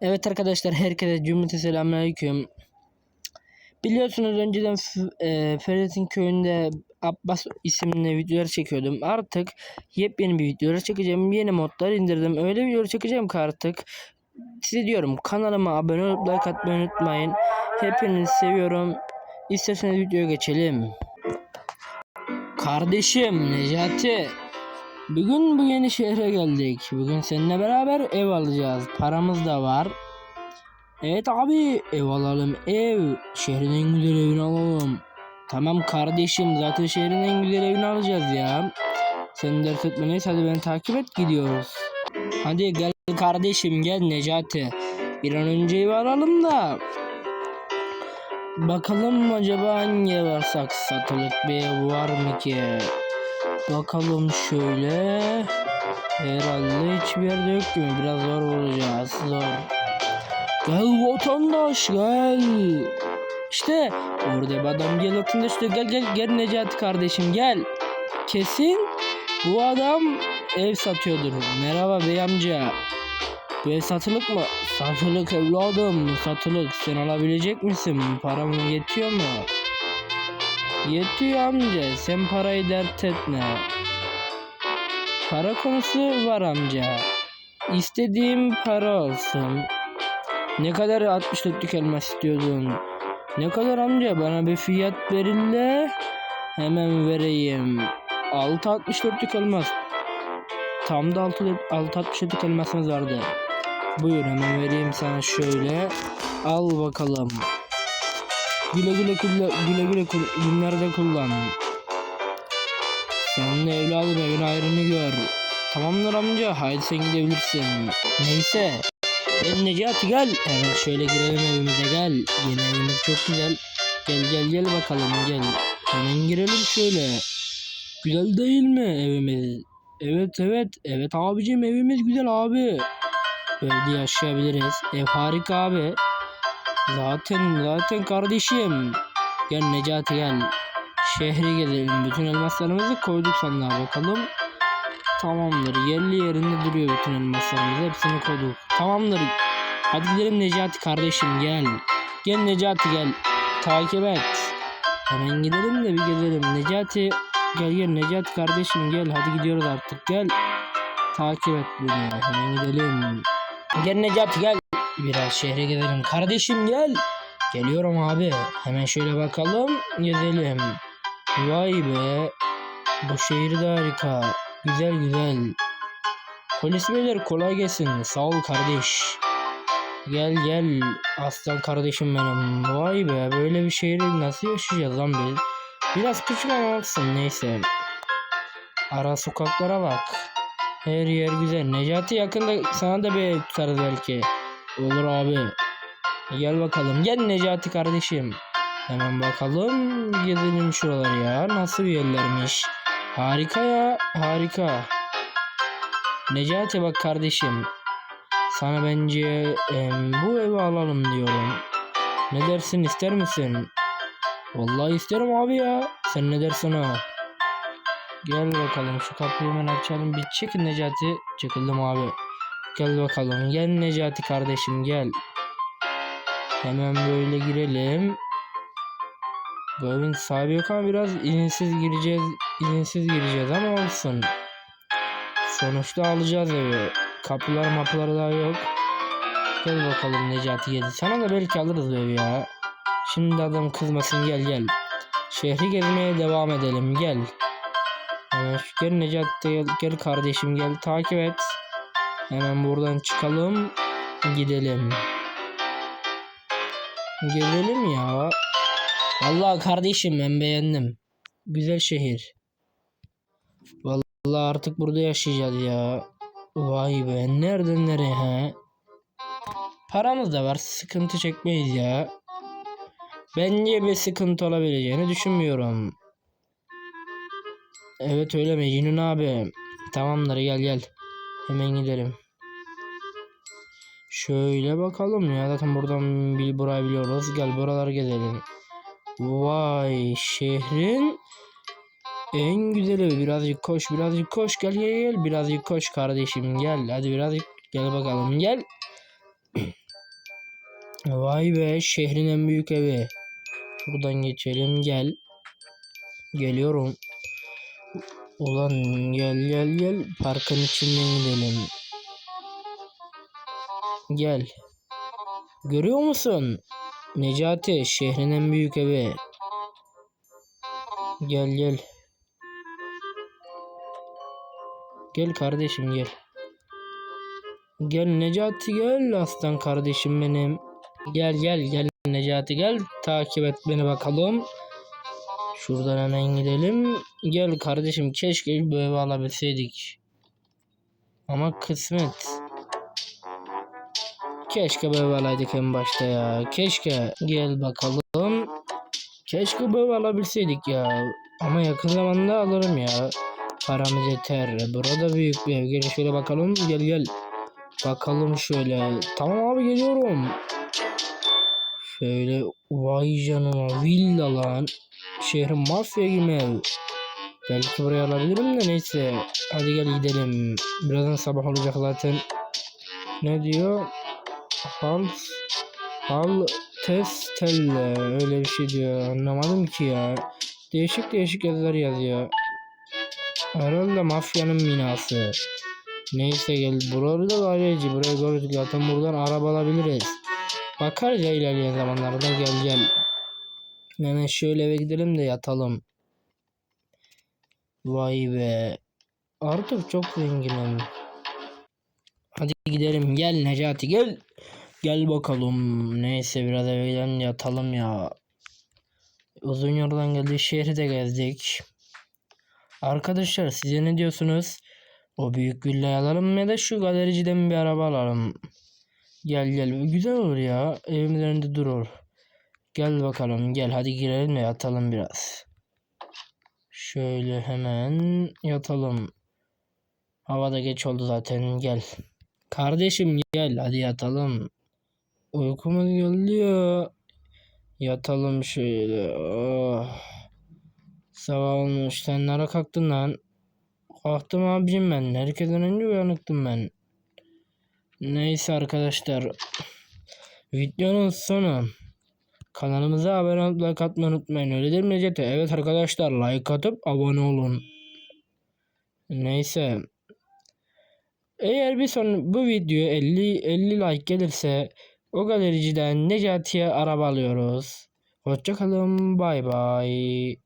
Evet arkadaşlar herkese cümlete selamünaleyküm. Biliyorsunuz önceden e, Ferit'in köyünde Abbas isimli videolar çekiyordum. Artık yepyeni bir videolar çekeceğim. Yeni modlar indirdim. Öyle videolar çekeceğim ki artık size diyorum kanalıma abone olup like atmayı unutmayın. Hepinizi seviyorum. İsterseniz videoya geçelim. Kardeşim Necati. Bugün bu yeni şehre geldik. Bugün seninle beraber ev alacağız. Paramız da var. Evet abi ev alalım ev. Şehrin en güzel evini alalım. Tamam kardeşim zaten şehrin en güzel evini alacağız ya. Sen dert etme neyse hadi beni takip et gidiyoruz. Hadi gel kardeşim gel Necati. Bir an önce ev alalım da. Bakalım acaba hangi ev alsak satılık bir ev var mı ki? Bakalım şöyle. Herhalde hiçbir yerde yok gibi. Biraz zor bulacağız. Zor. Gel vatandaş gel. İşte orada bir adam gel vatandaş diyor. Gel gel gel Necati kardeşim gel. Kesin bu adam ev satıyordur. Merhaba bey amca. Bu ev satılık mı? Satılık evladım satılık. Sen alabilecek misin? Param yetiyor mu? Yetiyor amca. Sen parayı dert etme. Para konusu var amca. İstediğim para olsun. Ne kadar 64'lük elmas istiyordun? Ne kadar amca? Bana bir fiyat verin hemen vereyim. 6.64'lük elmas. Tam da 6 6.64'lük elmasımız vardı. Buyur hemen vereyim sana şöyle. Al bakalım. Güle güle güle güle güle günlerde kullan. Senin de evladım evin ayrını gör. Tamamdır amca haydi sen gidebilirsin. Neyse. Gel Necati gel. Hemen şöyle girelim evimize gel. Yeni evimiz çok güzel. Gel gel gel bakalım gel. Hemen girelim şöyle. Güzel değil mi evimiz? Evet evet. Evet abicim evimiz güzel abi. Böyle yaşayabiliriz. Ev harika abi. Zaten zaten kardeşim. Gel Necati gel. Şehri gezelim. Bütün elmaslarımızı koyduk sandığa bakalım. Tamamdır. Yerli yerinde duruyor bütün elmaslarımız. Hepsini koyduk. Tamamdır. Hadi gidelim Necati kardeşim gel. Gel Necati gel. Takip et. Hemen gidelim de bir gezelim. Necati gel gel Necati kardeşim gel. Hadi gidiyoruz artık gel. Takip et beni. Hemen gidelim. Gel Necati gel. Biraz şehre gezelim. Kardeşim gel. Geliyorum abi. Hemen şöyle bakalım. Gezelim. Vay be. Bu şehir de harika. Güzel güzel. Polis beyler kolay gelsin. Sağ ol kardeş. Gel gel aslan kardeşim benim. Vay be böyle bir şehri nasıl yaşayacağız lan biz? Biraz küçük olsun neyse. Ara sokaklara bak. Her yer güzel. Necati yakında sana da bir ev tutarız belki. Olur abi. Gel bakalım. Gel Necati kardeşim. Hemen bakalım. Gezelim şuraları ya. Nasıl bir yerlermiş. Harika ya. Harika. Necati bak kardeşim. Sana bence em, bu evi alalım diyorum. Ne dersin ister misin? Vallahi isterim abi ya. Sen ne dersin o? Gel bakalım şu kapıyı hemen açalım. Bir çekin Necati. Çekildim abi. Gel bakalım. Gel Necati kardeşim gel. Hemen böyle girelim. Evin sahibi yok ama biraz izinsiz gireceğiz. izinsiz gireceğiz ama olsun. Sonuçta alacağız evi. Kapılar mapılar daha yok. Gel bakalım Necati gel. Sana da belki alırız evi ya. Şimdi adam kızmasın gel gel. Şehri gezmeye devam edelim gel. Gel Necati gel, gel kardeşim gel takip et. Hemen buradan çıkalım. Gidelim. Gidelim ya. Vallahi kardeşim ben beğendim. Güzel şehir. Vallahi artık burada yaşayacağız ya. Vay be nereden nereye he? Paramız da var sıkıntı çekmeyiz ya. Bence bir sıkıntı olabileceğini düşünmüyorum. Evet öyle Mecnun abi. Tamamdır gel gel. Hemen gidelim. Şöyle bakalım ya zaten buradan bir burayı biliyoruz. Gel buraları gezelim. Vay şehrin en güzeli birazcık koş birazcık koş gel gel gel birazcık koş kardeşim gel hadi birazcık gel bakalım gel Vay be şehrin en büyük evi. Şuradan geçelim gel. Geliyorum. Ulan gel gel gel parkın içinden gidelim. Gel. Görüyor musun? Necati şehrin en büyük evi. Gel gel. Gel kardeşim gel. Gel Necati gel aslan kardeşim benim. Gel gel gel Necati gel takip et beni bakalım. Şuradan hemen gidelim. Gel kardeşim keşke bu evi alabilseydik. Ama kısmet. Keşke evi alaydık en başta ya. Keşke. Gel bakalım. Keşke evi alabilseydik ya. Ama yakın zamanda alırım ya. Paramız yeter. Burada büyük bir ev. Gel şöyle bakalım. Gel gel. Bakalım şöyle. Tamam abi geliyorum. Şöyle vay canına villa lan. Şehrin mafya gibi ev. Belki buraya alabilirim de neyse. Hadi gel gidelim. Birazdan sabah olacak zaten. Ne diyor? Hal Hal Testelle öyle bir şey diyor. Anlamadım ki ya. Değişik değişik yazılar yazıyor. Herhalde mafyanın binası. Neyse gel. Burası da garajı. Burayı gördük zaten buradan araba alabiliriz. Bakarız ya ilerleyen zamanlarda. Gel gel. Hemen şöyle eve gidelim de yatalım. Vay be. Artık çok zenginim. Hadi gidelim. Gel Necati gel. Gel bakalım. Neyse biraz gidelim yatalım ya. Uzun yoldan geldik. Şehri de gezdik. Arkadaşlar size ne diyorsunuz? O büyük villayı alalım ya da şu galericiden bir araba alalım. Gel gel. Güzel olur ya. Evimin önünde durur. Gel bakalım gel hadi girelim de yatalım biraz. Şöyle hemen yatalım. Hava da geç oldu zaten gel. Kardeşim gel hadi yatalım. Uykumuz geliyor. Yatalım şöyle. Oh. Sabah olmuş. Sen nereye kalktın lan? Kalktım abicim ben. Herkesten önce uyanıktım ben. Neyse arkadaşlar. Videonun sonu. Kanalımıza abone olup like atmayı unutmayın. Öyle değil mi Necati? Evet arkadaşlar like atıp abone olun. Neyse. Eğer bir son bu video 50 50 like gelirse o galericiden Necati'ye araba alıyoruz. Hoşçakalın. Bay bay.